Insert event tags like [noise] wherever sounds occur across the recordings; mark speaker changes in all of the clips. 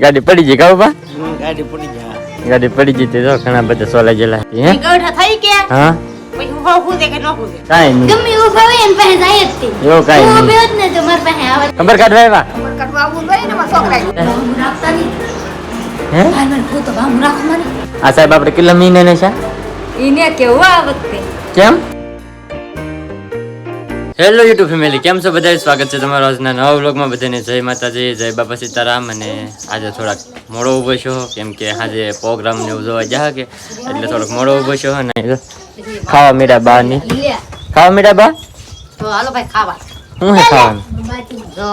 Speaker 1: ગાડી પડી ગઈ કાઉ બા
Speaker 2: ગાડી પડી જાય
Speaker 1: ગાડી પડી ગઈ તે જો ઘણા બધા સોલા જેલા હે?
Speaker 3: ગૌઠા થઈ કે? ન હું
Speaker 1: ખબર કાઢવા આ સાહેબ આપડે કેટલા મહિને ને છે કેમ? હેલો યુટ્યુબ ફેમિલી કેમ છો? બધા સ્વાગત છે તમારો આજના નવા વ્લોગમાં બધાને જય માતાજી જય બાપા સીતારામ. અને આજે થોડાક મોડો ઊભો છો કેમ કે આજે પ્રોગ્રામ ને ઉજવવા જોવા જા કે એટલે થોડોક મોડો ઊભો છો અને ખાવા મીડા બા ની. ખાવા મીડા બા
Speaker 3: તો હાલો ભાઈ ખાવા.
Speaker 1: શું હે ખાવાનું?
Speaker 3: જો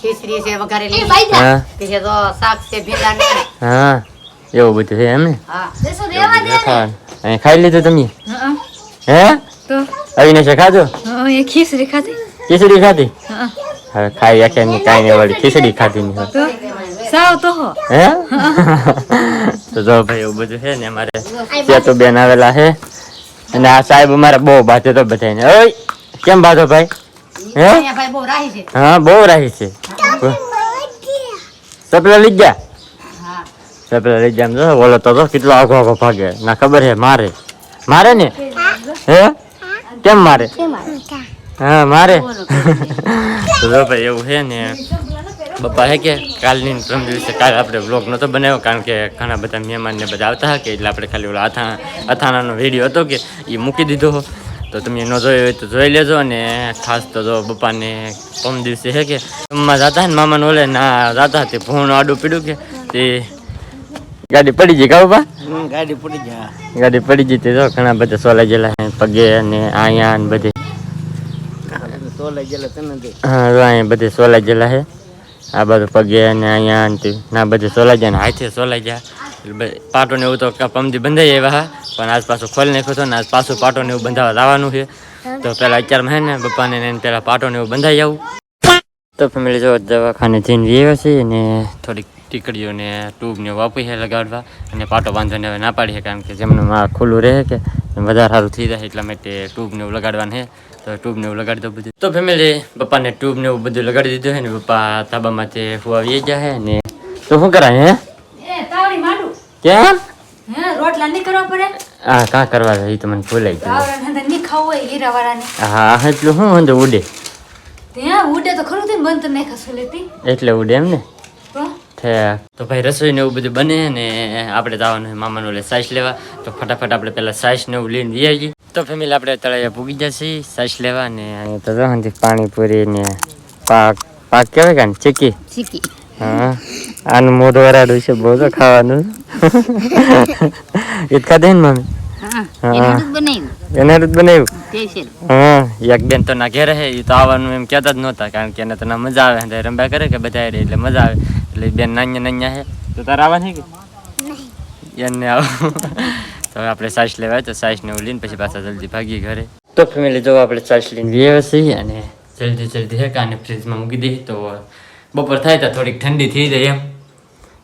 Speaker 3: ખીચડી છે
Speaker 4: એ
Speaker 3: વઘારેલી
Speaker 1: હા.
Speaker 3: પછી તો શાક છે ભીંડાનું
Speaker 1: હા એવું બધું છે એમ ને?
Speaker 3: હા.
Speaker 4: દસો લેવા દે ને.
Speaker 1: અહીં ખાઈ લીધું તમે?
Speaker 4: હે? તો?
Speaker 1: આવીને છે ખાધો
Speaker 4: એ ખીચડી ખાધી.
Speaker 1: ખીચડી ખાધી? હવે ખાઈ આખે ની કાઈ નહીં વળી ખીચડી ખાધી ની
Speaker 4: સાવ તો હો.
Speaker 1: હે? તો જો ભાઈ એવું બધું છે ને અમારે તો બેન આવેલા છે. અને આ સાહેબ અમારે બહુ બાધે તો બધાને ઓય કેમ બાધો ભાઈ? હે?
Speaker 3: હા બહુ રાહી છે.
Speaker 1: હા બહુ સપલા લઈ ગયા?
Speaker 3: હા.
Speaker 1: સપલા લઈ ગયા જો ઓલો તો જો કેટલો આઘો આઘો ભાગે. ના ખબર છે મારે. મારે ને? હે? કેમ મારે? હા મારે. [laughs] જો ભાઈ એવું છે ને બપા હે કે કાલની પ્રમ દિવસે કાલ આપણે બ્લોગ નહોતો બનાવ્યો કારણ કે ઘણા બધા મહેમાન ને બધા આવતા હતા કે એટલે આપણે ખાલી ઓલા અથાણા અથાણાનો વીડિયો હતો કે એ મૂકી દીધો તો તમે ન જોયો હોય તો જોઈ લેજો અને ખાસ તો જો પપ્પાને પ્રમ દિવસે હે કે જમવા જતા ને મામાને ઓલે ના જતા તે ભૂણ આડું પીડું કે તે ગાડી પડી ગઈ કા પપ્પા
Speaker 2: હમ, ગાડી પડી જાય.
Speaker 1: ગાડી પડી ગઈ હતી તો ઘણા બધા સોલા ગયેલા છે પગે અને અહીંયા ને બધે.
Speaker 2: તો ગયેલા તને
Speaker 1: હા જો અહીંયા બધે સોલાઈ ગયેલા છે. આ બધું પગે અને અહીંયા ને ના બધે સોલાઈ ગયા ને હાથે સોલાઈ ગયા પાટો ને એવું તો પમથી બંધાઈ આવ્યા હા. પણ આજ પાછું ખોલી નાખ્યો હતો ને આજ પાછું પાટો ને એવું બંધાવા લાવવાનું છે. તો પેલા અત્યારમાં હે ને પપ્પાને ને એને પાટો ને એવું બંધાઈ આવું. તો ફેમિલી જો દવાખાને જઈને વ્યવા છે અને થોડીક ટીકડીઓ ટ્યુબને આપી છે લગાડવા અને પાટો બાંધવાને હવે ના પાડી છે કારણ કે જેમનું ખુલ્લું રહે કે વધારે સારું થઈ જાય એટલા માટે ટ્યુબને એવું લગાડવાનું છે. તો ટ્યુબને એવું લગાડી દો બધું. તો ફેમિલી પપ્પાને ટ્યુબ ને એવું બધું લગાડી દીધું છે ને પપ્પા તાબામાં તાબામાંથી હુઆવી ગયા છે ને તો શું કરાય હે? કેમ?
Speaker 4: હે રોટલા નહીં કરવા પડે?
Speaker 1: આ કાં કરવા એ તો મને ભૂલાઈ ગયું.
Speaker 4: નહીં ખાવું હોય હીરા વાળાને
Speaker 1: હા એટલું શું વાંધો ઉડે.
Speaker 4: ત્યાં ઉડે તો ખરું થઈને બંધ તો નહીં લેતી.
Speaker 1: એટલે ઉડે એમ ને?
Speaker 4: તો
Speaker 1: તો ભાઈ રસોઈ ને એવું બધું બને ને આપણે જવાનું મામાનું ઓલે સાઈસ લેવા. તો ફટાફટ આપણે પેલા સાઈસ ને એવું લઈને આવીએ તો ફેમિલી આપણે તળાવે પૂગી જશે સાઈસ લેવા ને અહીંયા તો પાણીપુરી ને પાક. પાક કહેવાય કે ને ચીકી?
Speaker 3: ચીકી.
Speaker 1: હા. આનું મોઢું વરાડું છે બહુ તો ખાવાનું. એ દે ને મમ્મી.
Speaker 3: એનું દૂધ બનાવ્યું.
Speaker 1: હા. એક બેન તો ના ઘેર હે એ તો આવવાનું એમ કહેતા જ નહોતા કારણ કે એને તો ના મજા આવે રંબા કરે કે બધા એટલે મજા આવે. એટલે બેન નાન્યા નાન્યા હે. તો તારે આવવાની કે? એને આવો. [laughs] તો હવે આપણે સાસ લેવાય તો સાસ ને એવું લઈને પછી પાછા જલ્દી ભાગીએ ઘરે. તો ફેમિલી જો આપણે સાસ લઈને વ્યવ છીએ અને જલ્દી જલ્દી હે કાને ફ્રીજમાં મૂકી દઈએ તો બપોર થાય તો થોડીક ઠંડી થઈ જાય એમ.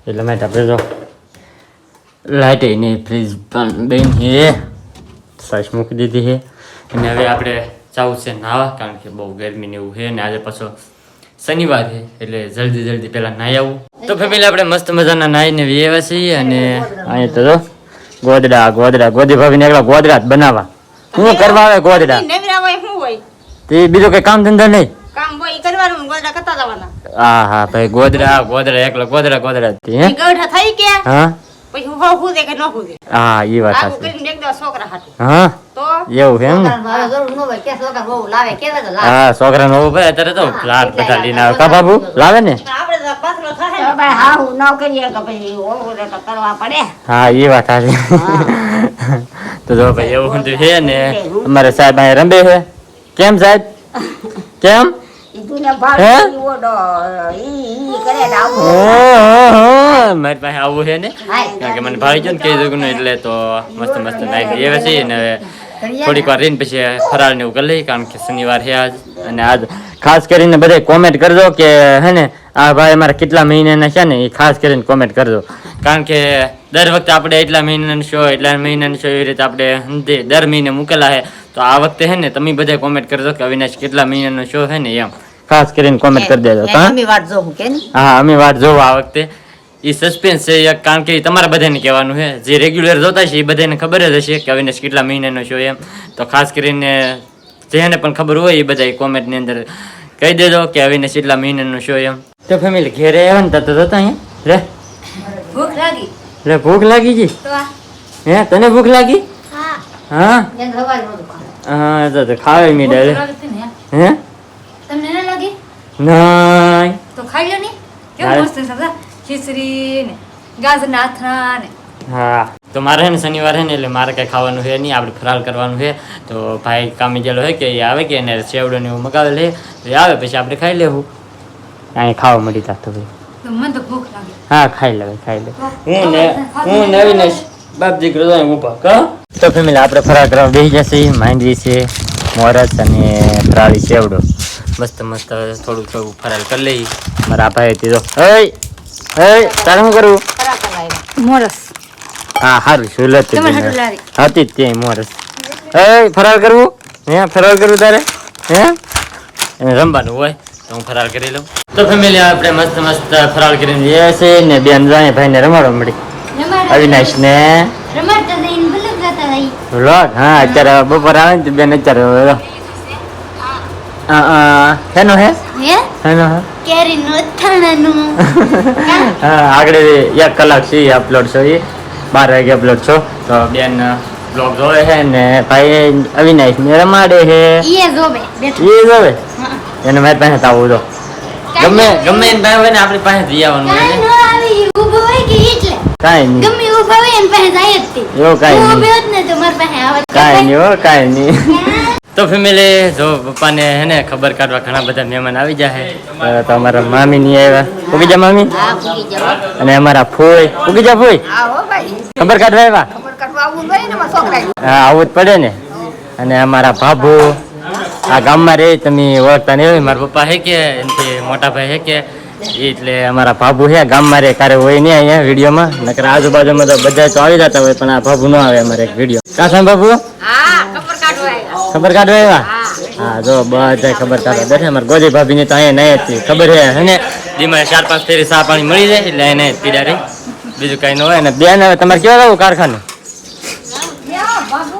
Speaker 1: એટલે માટે આપણે જો લાઇટ નહીં ફ્રીજ પણ બેન હે. સાસ મૂકી દીધી છે અને હવે આપણે જવું છે નાવા કારણ કે બહુ ગરમી ને એવું છે અને આજે પાછો શનિવાર છે એટલે જલ્દી જલ્દી પેલા નાહી આવું. તો ફેમિલી આપણે મસ્ત મજાના નાહીને વ્યવા છીએ અને અહીંયા તો ગોદડા ગોદડા ગોદી ભાભીને એકલા ગોદડા જ બનાવવા. શું કરવા આવે ગોદડા?
Speaker 3: નવરા હોય શું હોય?
Speaker 1: તે બીજું કઈ કામ ધંધા નહીં?
Speaker 3: જવાના
Speaker 1: હા હા ભાઈ ગોદડા ગોદડા એકલા ગોદડા ગોદડા હે?
Speaker 3: ગૌઠા થઈ ગયા.
Speaker 1: હા?
Speaker 3: પછી હું હું દે કે ન હું દે
Speaker 1: હા એ વાત સાચી. હા? એવું છે એમ ને?
Speaker 3: મારા જરૂર ન હોય કે છોકરા બહુ લાવે કેવા તો લાવે.
Speaker 1: હા છોકરા નો ભાઈ અત્યારે તો લાડ બધા લઈને આવે કા બાબુ લાવે ને?
Speaker 3: હા હું ન. કરીએ તો પછી ઓલું તો કરવા પડે.
Speaker 1: હા એ વાત સાચી તો જો ભાઈ એવું બધું છે ને. અમારે સાહેબ અહીંયા રમે છે. કેમ સાહેબ? કેમ? મારી પાસે આવું છે ને? કારણ કે મને ભાઈ છે ને કહી દઉં એટલે તો મસ્ત મસ્ત નાખી એવે છે ને. થોડીક વાર રહીને પછી ફરાળ ને એવું કરી લઈએ કારણ કે શનિવાર છે આજ. અને આજ ખાસ કરીને બધે કોમેન્ટ કરજો કે હે ને આ ભાઈ અમારા કેટલા મહિનાના છે ને એ ખાસ કરીને કોમેન્ટ કરજો. કારણ કે દર વખતે આપણે એટલા મહિનાનો શો એટલા મહિનાનો શો એવી રીતે આપણે દર મહિને મૂકેલા છે. તો આ વખતે છે ને તમે બધા કોમેન્ટ કરજો કે અવિનાશ કેટલા મહિનાનો શો છે ને એમ. ખાસ કરીને કોમેન્ટ કરી દેજો હા?
Speaker 3: અમે વાત
Speaker 1: હા જોવો આ વખતે. એ સસ્પેન્સ છે એક કારણ કે તમારા બધાને કહેવાનું છે. જે રેગ્યુલર જોતા છે એ બધાને ખબર જ હશે કે અવિનાશ કેટલા મહિનાનો શો એમ. તો ખાસ કરીને જેને પણ ખબર હોય એ બધા કોમેન્ટની અંદર કહી દેજો કે અવિનાશ કેટલા મહિનાનો શો એમ. તો ફેમિલી ઘેરે આવ્યા ને તો જતા અહીંયા? રે
Speaker 4: ભૂખ લાગી.
Speaker 1: રે ભૂખ લાગી ગઈ હે તને ભૂખ લાગી?
Speaker 4: હા.
Speaker 1: હા? તો તો ખાવે મીડા
Speaker 4: ને
Speaker 1: હે?
Speaker 4: તમને ના લાગી?
Speaker 1: નાય.
Speaker 4: તો ખાઈ લો ને. કેવું મસ્ત સમજા ખીચડી ને ગાજરના ને
Speaker 1: હા. તો મારે છે ને શનિવારે હે ને એટલે મારે કઈ ખાવાનું છે નહીં આપણે ફરાળ કરવાનું છે તો ભાઈ કામે ગયેલો હોય કે એ આવે કે એને સેવડો ને એવું મગાવેલ છે તો એ આવે પછી આપણે ખાઈ લેવું. અહીં ખાવા મળી તા
Speaker 4: તો મને તો ભૂખ લાગી.
Speaker 1: હા ખાઈ લેવાય ખાઈ લે હું ને હું ને અવિનાશ બાપજી તો ઊભા. કા? તો ફેમિલી આપણે ફરાળ કરવા બેસી જશે માંડવી છે મોરસ અને ફરાળી સેવડો મસ્ત મસ્ત થોડું થોડું ફરાળ કરી લઈ મારા ભાઈ તે તો હે હે તારે શું.
Speaker 4: મોરસ.
Speaker 1: હા સારું સુલત. હતી ત્યાં મોરસ. એ ફરાર કરવું? હે ફરાર કરવું તારે? હે? રમવાનું હોય તો હું ફરાર કરી લઉં. તો ફેમિલી આપણે મસ્ત મસ્ત ફરાર કરીને જઈએ છે ને બેન જાય ભાઈને રમાડવા મળી અવિનાશ ને? લોટ હા અત્યારે બપોર આવે ને તો બેન અત્યારે હેનો હે? હેનો હે?
Speaker 4: કેરી નો અથાણાનું [laughs]
Speaker 1: હા આગળ એક કલાક છે અપલોડ છો એ બાર વાગે અપલોડ છો. તો બેન બ્લોગ જોવે છે ને ભાઈ અવિનાશ ને રમાડે છે
Speaker 4: જોવે
Speaker 1: એ જોવે? એને મારી પાસે આવું જો. ગમે ગમે એને ભાઈ હોય ને આપણી પાસે જઈ આવવાનું.
Speaker 4: ઊભો હોય કે એટલે.
Speaker 1: કાંઈ નહીં.
Speaker 4: ગમે ઊભા હોય એની પાસે જાય જ તે.
Speaker 1: એવું કાંઈ નહીં.
Speaker 4: ઊભી હોત ને તો મારી પાસે આવત.
Speaker 1: કાંઈ નહીં હો કાંઈ નહીં. તો ફેમિલી જો પપ્પાને હે ને ખબર કાઢવા ઘણા બધા મહેમાન આવી જાય તો- અમારા મામી નહીં આવ્યા. ઉગી જા મામી? અને અમારા ફોઈ. ઉગી જા ફોઈ? ખબર કાઢવા આવ્યા. હા આવું જ પડે ને. અને અમારા ભાભુ આ ગામમાં રહે તમે ઓળખતા નહીં હોય. મારા પપ્પા હે કે એનાથી મોટા ભાઈ હે કે એટલે અમારા ભાભુ હે ગામમાં રહે. કારે હોય નહીં અહીંયા વિડીયોમાં. નકર આજુબાજુમાં તો બધા તો આવી જતા હોય પણ આ ભાભુ ન આવે અમારે એક વીડિયો. કાસમ બાબુ
Speaker 3: હા ખબર કાઢવા આવ્યા.
Speaker 1: હા જો બધા ખબર કાઢવા બેઠા. અમારે ગોજી ભાભી ની તો અહીંયા નહીં હતી. ખબર છે હે ને? દીમાં ચાર પાંચ ફેરી સા પાણી મળી જાય એટલે એને પીડા રહી. બીજું કઈ ન હોય. અને બેન હવે તમારે કેવા જવું કારખાનું?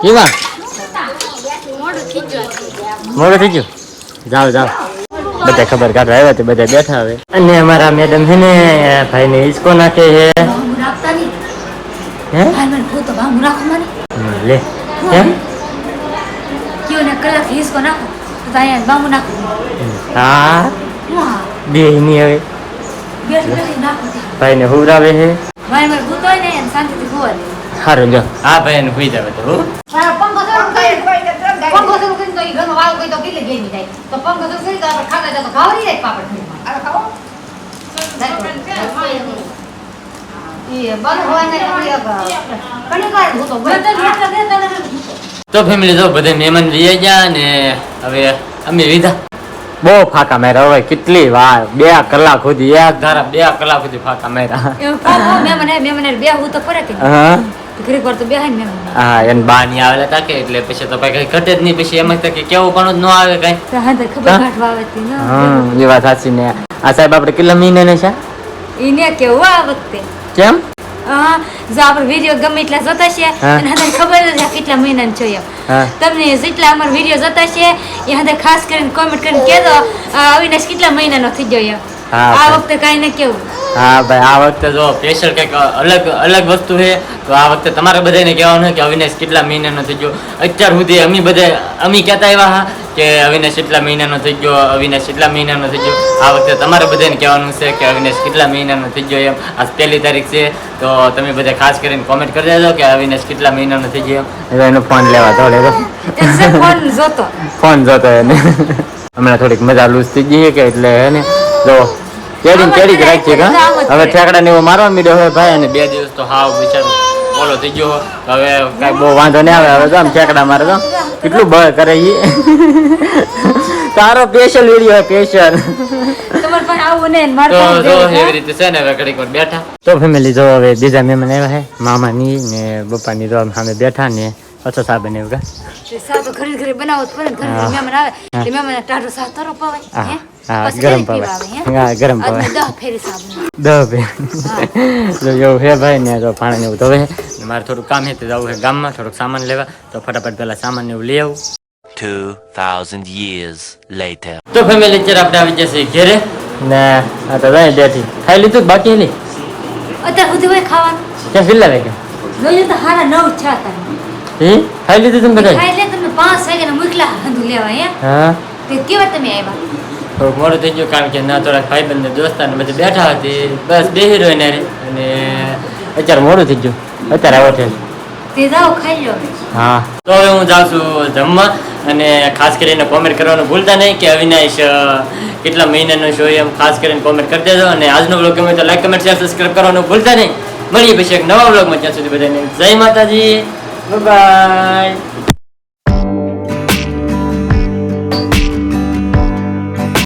Speaker 1: કેવા? મોડું થઈ ગયું? જાઓ જાઓ. બધા ખબર કાઢવા આવ્યા તે બધા બેઠા હવે. અને અમારા મેડમ છે ને ભાઈ ને હિસકો નાખે છે.
Speaker 4: હું
Speaker 1: લે.
Speaker 4: ને કલાક હિસકો નાખો તો અહીંયા બાંબુ નાખો
Speaker 1: હા બે ની હવે ભાઈ ને હુવરાવે હે
Speaker 4: ભાઈ મારે ભૂત ને શાંતિથી હોવા દે
Speaker 1: સારું લો હા ભાઈ ને હુઈ જાવે તો હો.
Speaker 4: પંખો શરૂ કરી પંખો શરૂ કરીને તો ઈ ઘરમાં વાળ કોઈ તો કેટલે ગેમી જાય તો પંખો શરૂ કરી તો આપણે ખાતા જાય તો ખાવરી જાય પાપડ ઘરમાં.
Speaker 3: હાલો ખાઓ.
Speaker 4: ઈ બંધ હોય ને તો ઈ ઘણી વાર ભૂતો હોય.
Speaker 1: તો ફેમિલી જો બધે મહેમાન લઈ ગયા ને હવે અમે લીધા. બહુ ફાકા માર્યા હવે કેટલી વાર બે કલાક સુધી એક ધારા બે કલાક સુધી ફાકા
Speaker 4: તો કે
Speaker 1: હા.
Speaker 4: તો તો
Speaker 1: એને બા ની આવેલા કે એટલે પછી તો કઈ ઘટે જ નહીં પછી એમ કે કેવું પણ ન આવે કઈ.
Speaker 4: તો તો ખબર તે
Speaker 1: એ વાત સાચી ને. આ સાહેબ આપણે કેટલા ને છે?
Speaker 4: ઈને કેવું આ વખતે?
Speaker 1: કેમ?
Speaker 4: હા જો આપણો વીડિયો ગમે એટલા જોતા છે. અને હાથે ખબર જ કેટલા મહિનાનો જોયો એમ. તમને જેટલા અમારો વીડિયો જોતા છે એ હાથે ખાસ કરીને કોમેન્ટ કરીને કહેજો. આ અવિનાશ કેટલા મહિનાનો થઈ ગયો એમ આ વખતે કાંઈ ન કેવું.
Speaker 1: હા ભાઈ આ વખતે જો સ્પેશિયલ કંઈક અલગ અલગ વસ્તુ છે તો આ વખતે તમારે બધાને કહેવાનું છે કે અવિનાશ કેટલા મહિનાનો થઈ ગયો. અત્યાર સુધી અમે બધા અમે કહેતા આવ્યા હા કે અવિનાશ કેટલા મહિનાનો થઈ ગયો અવિનાશ કેટલા મહિનાનો થઈ ગયો. આ વખતે તમારે બધાને કહેવાનું છે કે અવિનાશ કેટલા મહિનાનો થઈ ગયો એમ. આજ પહેલી તારીખ છે તો તમે બધા ખાસ કરીને કોમેન્ટ કરી દેજો કે અવિનાશ કેટલા મહિનાનો થઈ ગયો એનો ફોન લેવા તો.
Speaker 4: એક ફોન જોતો?
Speaker 1: ફોન જોતો એને. હમણાં થોડીક મજા લૂઝ થઈ ગઈ કે એટલે એને. જો કેડી કેડી જ રાખીએ હવે ઠેકડા ને એવો મારવા મીડ્યો હવે ભાઈ અને બે દિવસ તો હાવ બિચારો બોલો થઈ ગયો હવે કાંઈ બહુ વાંધો નહીં આવે હવે તો આમ ઠેકડા મારે તો. કેટલું બળ કરે ઈ? [laughs] તારો સ્પેશિયલ વીડિયો સ્પેશિયલ તો જો ફેમિલી જો હવે બીજા મહેમાન આવ્યા છે મામાની ને પપ્પાની તો સામે બેઠા ને અચ્છા સાહેબ ને એવું કા?
Speaker 4: તે તો ઘરે ઘરે બનાવો જ ઘરે મહેમાન આવે એટલે મહેમાન ટાઢો શાક તરો પાવે
Speaker 1: હા.
Speaker 4: હે?
Speaker 1: હા
Speaker 4: પછી
Speaker 1: ગરમ
Speaker 4: પીવા. હા?
Speaker 1: ગરમ
Speaker 4: આજને દહ ફેરી સાબુ
Speaker 1: દહ બે જો એવું હે ભાઈ ને તો પાણી ને એવું ધોવે મારે થોડું કામ હે તો જવું ગામમાં થોડુંક સામાન લેવા. તો ફટાફટ પેલા સામાન ને એવું લઈ આવું.
Speaker 5: 2,000 years later.
Speaker 1: તો ફેમિલી અત્યારે આપણે આવી જશે ઘેરે. ને આ તો જાય બેઠી ખાઈ લીધું બાકી લી
Speaker 4: અત્યારે સુધી હોય ખાવાનું?
Speaker 1: ક્યાં ફિલ્લા લે
Speaker 4: જોયું તો હારા નવ છ હતા.
Speaker 1: હે? ખાઈ લીધું તમે બધા
Speaker 4: ખાઈ તમે પાંચ વાગ્યા મુકલા હંધુ લેવા હે?
Speaker 1: હા.
Speaker 4: તે કેવા તમે આવ્યા
Speaker 1: તો મોડું થઈ ગયું કારણ કે ના થોડા ભાઈ બંધ દોસ્તાર ને બધા બેઠા હતી બસ બેહી રહ્યો ને અને અત્યારે મોડું થઈ ગયું. અત્યારે આવો છે
Speaker 4: તે જાઓ ખાઈ લો
Speaker 1: હા. તો હવે હું જાઉં છું જમવા અને ખાસ કરીને કોમેન્ટ કરવાનું ભૂલતા નહીં કે અવિનાશ કેટલા મહિનાનો શો એમ ખાસ કરીને કોમેન્ટ કરી દેજો. અને આજનો બ્લોગ ગમે તો લાઈક કમેન્ટ શેર સબસ્ક્રાઈબ કરવાનું ભૂલતા નહીં. મળીએ પછી એક નવા બ્લોગમાં ત્યાં સુધી બધાને જય માતાજી. 拜拜。